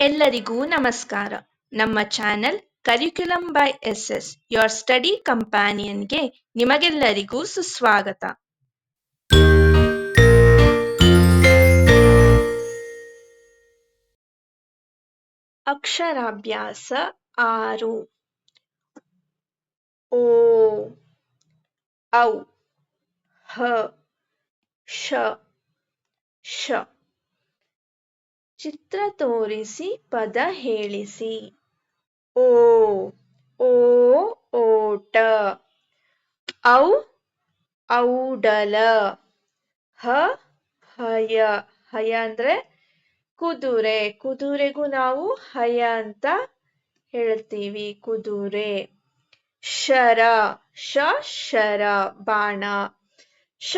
ಎಲ್ಲರಿಗೂ ನಮಸ್ಕಾರ. ನಮ್ಮ channel curriculum by S S your study ಕಂಪ್ಯಾನಿಯನ್ಗೆ ನಿಮಗೆಲ್ಲರಿಗೂ ಸುಸ್ವಾಗತ. ಅಕ್ಷರಾಭ್ಯಾಸ ಆರು. ಓ, ಔ, ಹ, ಶ ಶ. ಚಿತ್ರ ತೋರಿಸಿ, ಪದ ಹೇಳಿಸಿ. ಓ ಓ, ಓಟ. ಔ, ಔಡಲ. ಹ, ಹಯ ಹಯ ಅಂದ್ರೆ ಕುದುರೆ. ಕುದುರೆಗೂ ನಾವು ಹಯ ಅಂತ ಹೇಳ್ತೀವಿ, ಕುದುರೆ. ಶರ, ಶ, ಶರ, ಬಾಣ. ಶ,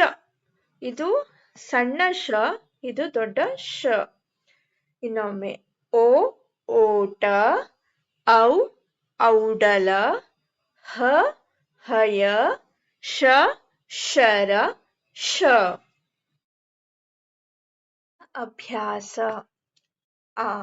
ಇದು ಸಣ್ಣ ಶ, ಇದು ದೊಡ್ಡ ಶ. ಇನ್ನೊಮ್ಮೆ, ಓ, ಓಟ, ಔ, ಔಡಲ, ಹ, ಹಯ ಶ ಶರ ಶ ಅಭ್ಯಾಸ. ಆ,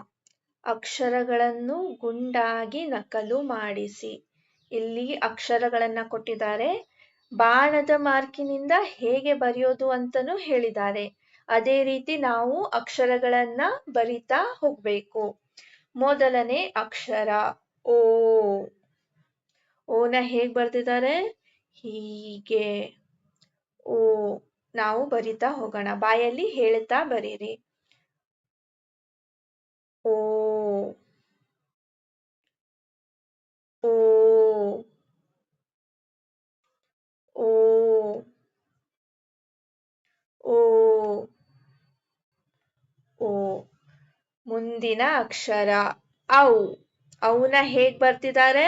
ಅಕ್ಷರಗಳನ್ನು ಗುಂಡಾಗಿ ನಕಲು ಮಾಡಿಸಿ. ಇಲ್ಲಿ ಅಕ್ಷರಗಳನ್ನ ಕೊಟ್ಟಿದ್ದಾರೆ. ಬಾಣದ ಮಾರ್ಕಿನಿಂದ ಹೇಗೆ ಬರೆಯೋದು ಅಂತನೂ ಹೇಳಿದ್ದಾರೆ. ಅದೇ ರೀತಿ ನಾವು ಅಕ್ಷರಗಳನ್ನ ಬರಿತಾ ಹೋಗ್ಬೇಕು. ಮೊದಲನೇ ಅಕ್ಷರ ಓ. ಓನ ಹೇಗ್ ಬರ್ತಿದ್ದಾರೆ? ಹೀಗೆ. ಓ. ನಾವು ಬರಿತಾ ಹೋಗೋಣ. ಬಾಯಲ್ಲಿ ಹೇಳ್ತಾ ಬರೀರಿ. ಓ. ಓ ಓ ಓ ಮುಂದಿನ ಅಕ್ಷರ ಔ ಅವನ ಹೇಗ್ ಬರ್ತಿದ್ದಾರೆ?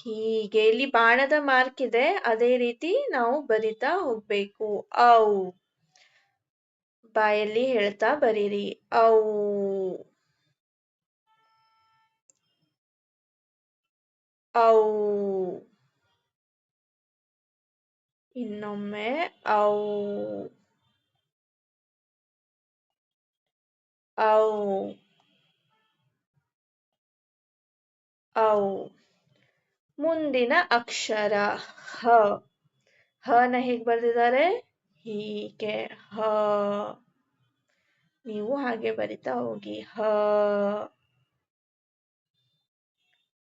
ಹೀಗೆ ಇಲ್ಲಿ ಬಾಣದ ಮಾರ್ಕ್ ಇದೆ. ಅದೇ ರೀತಿ ನಾವು ಬರಿತಾ ಹೋಗ್ಬೇಕು. ಔ ಬಾಯಲ್ಲಿ ಹೇಳ್ತಾ ಬರೀರಿ. ಔ ಔ ಇನ್ನೊಮ್ಮೆ ಔ ಔ ಔ ಮುಂದಿನ ಅಕ್ಷರ ಹ. ಹನ ಹೇಗೆ ಬರೆದಿದ್ದಾರೆ? ಹೀಗೆ. ಹ. ನೀವು ಹಾಗೆ ಬರಿತಾ ಹೋಗಿ. ಹ.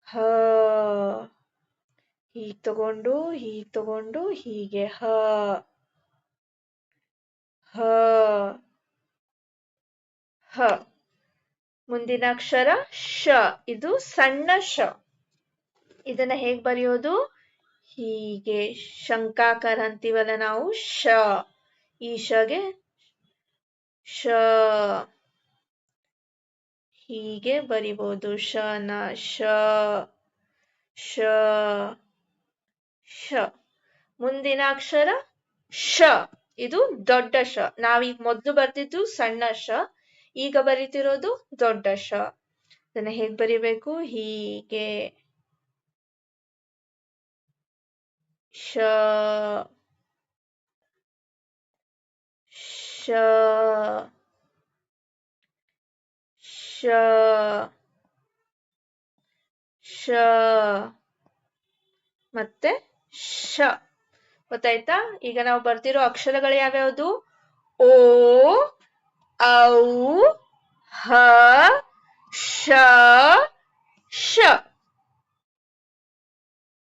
ಹ. ಹೀಗೆ ತಗೊಂಡು ಹೀಗೆ ತಗೊಂಡು, ಹೀಗೆ. ಹ. ಹ. ಹ. ಮುಂದಿನ ಅಕ್ಷರ ಶ. ಇದು ಸಣ್ಣ ಶ. ಇದನ್ನ ಹೇಗ್ ಬರೆಯೋದು? ಹೀಗೆ. ಶಂಕಾಕರ ಅಂತೀವಲ್ಲ ನಾವು? ಶ. ಈ ಶಗೆ ಶ. ಹೀಗೆ ಬರಿಬೋದು. ನ ಶ. ಶ. ಶ. ಮುಂದಿನ ಅಕ್ಷರ ಶ. ಇದು ದೊಡ್ಡ ಶ. ನಾವೀಗ ಮೊದಲು ಬರ್ತಿದ್ದು ಸಣ್ಣ ಶ. ಈಗ ಬರಿತಿರೋದು ದೊಡ್ಡ ಶ. ಅದನ್ನ ಹೇಗ್ ಬರಿಬೇಕು? ಹೀಗೆ. ಶ. ಶ. ಶ. ಶ. ಮತ್ತೆ ಶ. ಗೊತ್ತಾಯ್ತಾ? ಈಗ ನಾವು ಬರ್ತಿರೋ ಅಕ್ಷರಗಳು ಯಾವ್ಯಾವ್ದು? ಓ ಔ ಹ ಶ ಶ.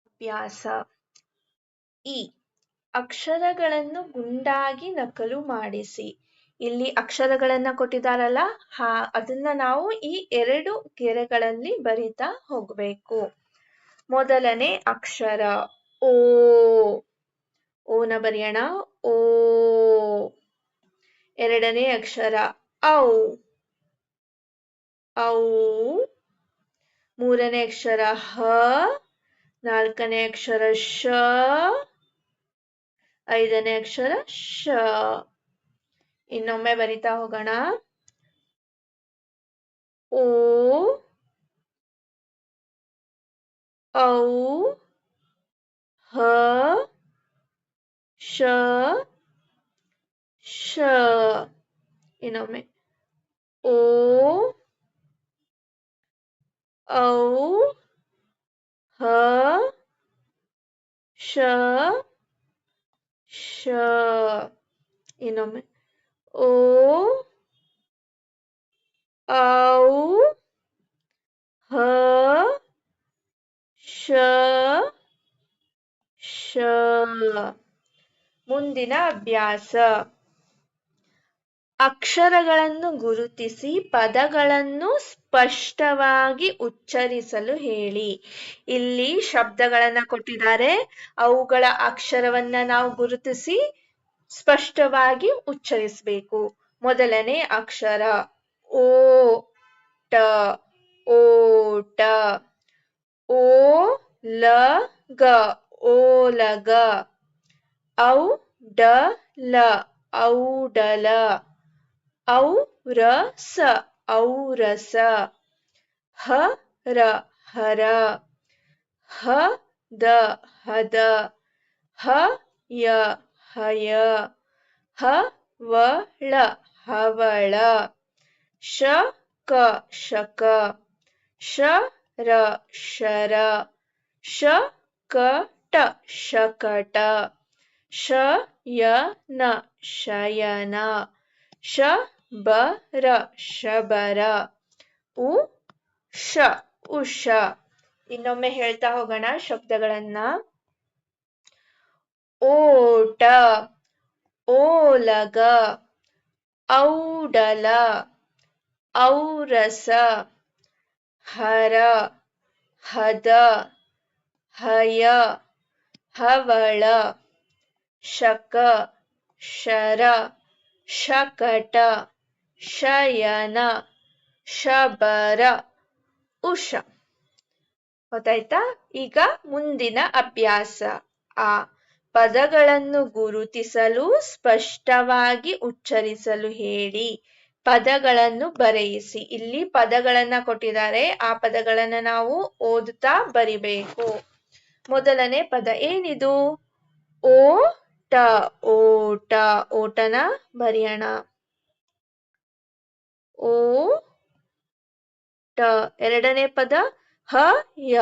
ಅಭ್ಯಾಸ. ಈ ಅಕ್ಷರಗಳನ್ನು ಗುಂಡಾಗಿ ನಕಲು ಮಾಡಿಸಿ. ಇಲ್ಲಿ ಅಕ್ಷರಗಳನ್ನ ಕೊಟ್ಟಿದಾರಲ್ಲ ಹಾ, ಅದನ್ನ ನಾವು ಈ ಎರಡು ಗೆರೆಗಳಲ್ಲಿ ಬರಿತಾ ಹೋಗ್ಬೇಕು. ಮೊದಲನೇ ಅಕ್ಷರ, ಓ. ಓನ ಬರೆಯೋಣ, ಓ. ಎರಡನೇ ಅಕ್ಷರ ಔ ಔ ಮೂರನೇ ಅಕ್ಷರ ಹ. ನಾಲ್ಕನೇ ಅಕ್ಷರ ಶ. ಐದನೇ ಅಕ್ಷರ ಶ. ಇನ್ನೊಮ್ಮೆ ಬರಿತಾ ಹೋಗೋಣ. ಓ ಔ ಹ. ಶ. ಶ ಇನ್ನೊಮ್ಮೆ ಓ ಔ ಹ ಶ ಶ ಇನ್ನೊಮ್ಮೆ ಓ ಔ ಹ ಶ ಶ ಮುಂದಿನ ಅಭ್ಯಾಸ ಅಕ್ಷರಗಳನ್ನು ಗುರುತಿಸಿ ಪದಗಳನ್ನು ಸ್ಪಷ್ಟವಾಗಿ ಉಚ್ಚರಿಸಲು ಹೇಳಿ. ಇಲ್ಲಿ ಶಬ್ದಗಳನ್ನ ಕೊಟ್ಟಿದ್ದಾರೆ. ಅವುಗಳ ಅಕ್ಷರವನ್ನ ನಾವು ಗುರುತಿಸಿ ಸ್ಪಷ್ಟವಾಗಿ ಉಚ್ಚರಿಸಬೇಕು. ಮೊದಲನೇ ಅಕ್ಷರ ಓ, ಟ ಓಟ ಓ, ಲ, ಗ ಓಲಗ ಔ, ಡ, ಲ ಔಡಲ ಔರಸ ರ ಹರ ಹ ದ ಹದ. ಹ ಯ ಹಯ ಹ ವ ಳ ಹವಳ. ಕ ಶಕ. ಶ ರ ಶರ ಶ ಕ ಟ ಶಕಟ. ಶ ಯ ನ ಶಯನ. ಶ ಬ ರ ಶಬರ ಉ ಶ ಉಷ. ಇನ್ನೊಮ್ಮೆ ಹೇಳ್ತಾ ಹೋಗೋಣ ಶಬ್ದಗಳನ್ನ. ಓಟ, ಓಲಗ, ಔಡಲ, ಔರಸ, ಹರ, ಹದ, ಹಯ, ಹವಳ, ಶಕ, ಶರ, ಶಕಟ. ಶಯನ ಶಬರ ಉಷ. ಗೊತ್ತಾಯ್ತಾ? ಈಗ ಮುಂದಿನ ಅಭ್ಯಾಸ. ಆ ಪದಗಳನ್ನು ಗುರುತಿಸಲು ಸ್ಪಷ್ಟವಾಗಿ ಉಚ್ಚರಿಸಲು ಹೇಳಿ. ಪದಗಳನ್ನು ಬರೆಯಿಸಿ. ಇಲ್ಲಿ ಪದಗಳನ್ನ ಕೊಟ್ಟಿದ್ದಾರೆ. ಆ ಪದಗಳನ್ನ ನಾವು ಓದುತ್ತಾ ಬರಿಬೇಕು. ಮೊದಲನೇ ಪದ ಏನಿದು? ಓಟ ಓಟ ಓಟನ ಬರೆಯೋಣ. ಓ ಟ, ಎರಡನೇ ಪದ, ಹ, ಯ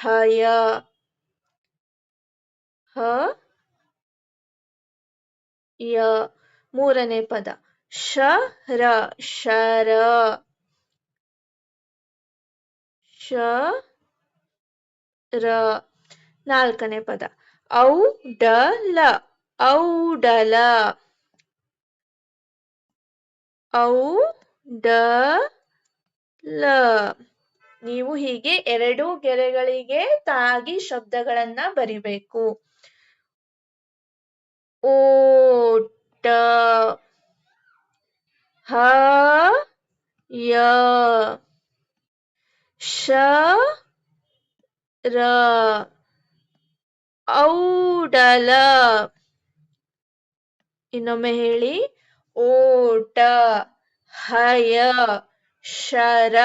ಹಯ ಹ, ಯ. ಮೂರನೇ ಪದ, ಶ, ರ ಶರ ಶ, ರ. ನಾಲ್ಕನೇ ಪದ ಔ ಡ ಲ ಔಡಲ. ಔ ಡ, ಲ. ನೀವು ಹೀಗೆ ಎರಡು ಗೆರೆಗಳಿಗೆ ತಾಗಿ ಶಬ್ದಗಳನ್ನ ಬರಿಬೇಕು. ಓಟ ಹ, ಯ. ಶ ರ. ಔಡಲ. ಇನ್ನೊಮ್ಮೆ ಹೇಳಿ. ಓಟ ಹಯ, ಶರ,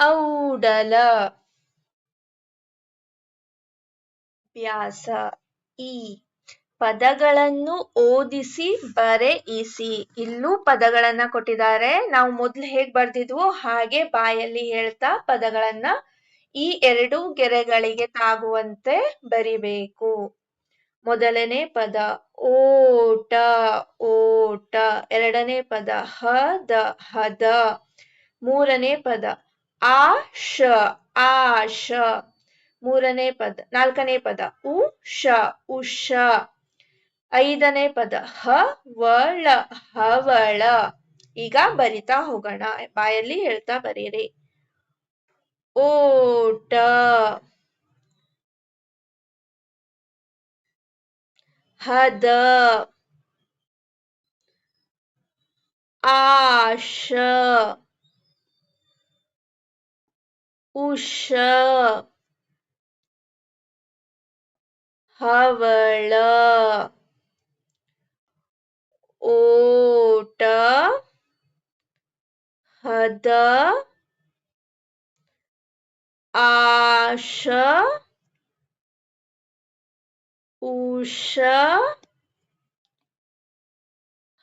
ಔಡಲ ವ್ಯಾಸ ಈ ಪದಗಳನ್ನು ಓದಿಸಿ, ಬರೆಯಿಸಿ. ಇಲ್ಲೂ ಪದಗಳನ್ನ ಕೊಟ್ಟಿದ್ದಾರೆ. ನಾವು ಮೊದ್ಲು ಹೇಗ್ ಬರ್ದಿದ್ವು ಹಾಗೆ ಬಾಯಲ್ಲಿ ಹೇಳ್ತಾ ಪದಗಳನ್ನ ಈ ಎರಡು ಗೆರೆಗಳಿಗೆ ತಾಗುವಂತೆ ಬರಿಬೇಕು. ಮೊದಲನೇ ಪದ ಓಟ ಓಟ. ಎರಡನೇ ಪದ ಹದ ಹದ ಮೂರನೇ ಪದ, ಆ, ಶ, ಆ ಆಶ ಮೂರನೇ ಪದ, ನಾಲ್ಕನೇ ಪದ, ಉ, ಶ ಉಷ ಐದನೇ ಪದ, ಹ ವಳ ಹವಳ ಈಗ ಬರಿತಾ ಹೋಗೋಣ, ಬಾಯಲ್ಲಿ ಹೇಳ್ತಾ ಬರೀರಿ. ಓಟ. ಹದ ಆಶ ಉಷ ಹವಳ ಓಟ ಹದ ಆಶ ಉಷ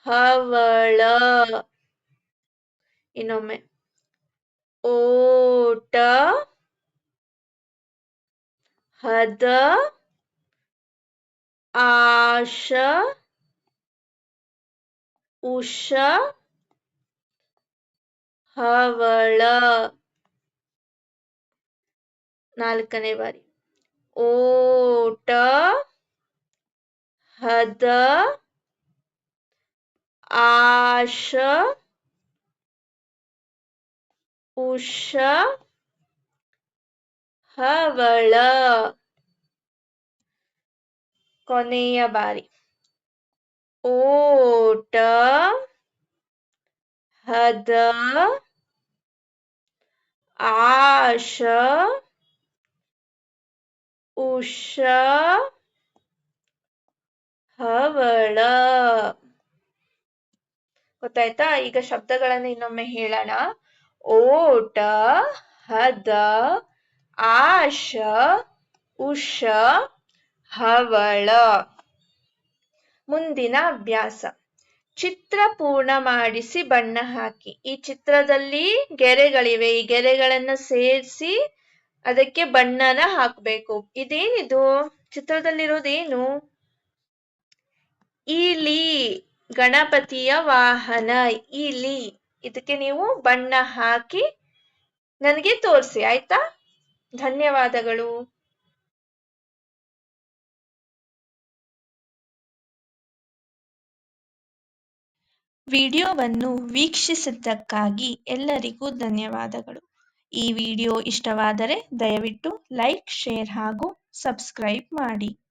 ಹವಳ. ಇನ್ನೊಮ್ಮೆ. ಓಟ ಹದ ಆಶ ಉಷ ಹವಳ. ನಾಲ್ಕನೇ ಬಾರಿ. ಓಟ ಹದ ಆಶ ಉಷ ಹವಳ ಕೊನೆಯ ಬಾರಿ ಓಟ ಹದ ಆಶ ಉಷ ಹವಳ. ಗೊತ್ತಾಯ್ತಾ? ಈಗ ಶಬ್ದಗಳನ್ನು ಇನ್ನೊಮ್ಮೆ ಹೇಳೋಣ. ಓಟ, ಹದ, ಆಶ, ಉಷ, ಹವಳ. ಮುಂದಿನ ಅಭ್ಯಾಸ. ಚಿತ್ರ ಪೂರ್ಣ ಮಾಡಿಸಿ ಬಣ್ಣ ಹಾಕಿ. ಈ ಚಿತ್ರದಲ್ಲಿ ಗೆರೆಗಳಿವೆ. ಈ ಗೆರೆಗಳನ್ನ ಸೇರಿಸಿ ಅದಕ್ಕೆ ಬಣ್ಣನ ಹಾಕಬೇಕು. ಇದೇನಿದು? ಚಿತ್ರದಲ್ಲಿರೋದೇನು? ಇಲಿ, ಗಣಪತಿಯ ವಾಹನ, ಇಲಿ. ಇದಕ್ಕೆ ನೀವು ಬಣ್ಣ ಹಾಕಿ ನನಗೆ ತೋರಿಸಿ, ಆಯ್ತಾ? ಧನ್ಯವಾದಗಳು. ವಿಡಿಯೋವನ್ನು ವೀಕ್ಷಿಸಿದ್ದಕ್ಕಾಗಿ ಎಲ್ಲರಿಗೂ ಧನ್ಯವಾದಗಳು. ಈ ವಿಡಿಯೋ ಇಷ್ಟವಾದರೆ ದಯವಿಟ್ಟು ಲೈಕ್, ಶೇರ್ ಹಾಗೂ ಸಬ್ಸ್ಕ್ರೈಬ್ ಮಾಡಿ.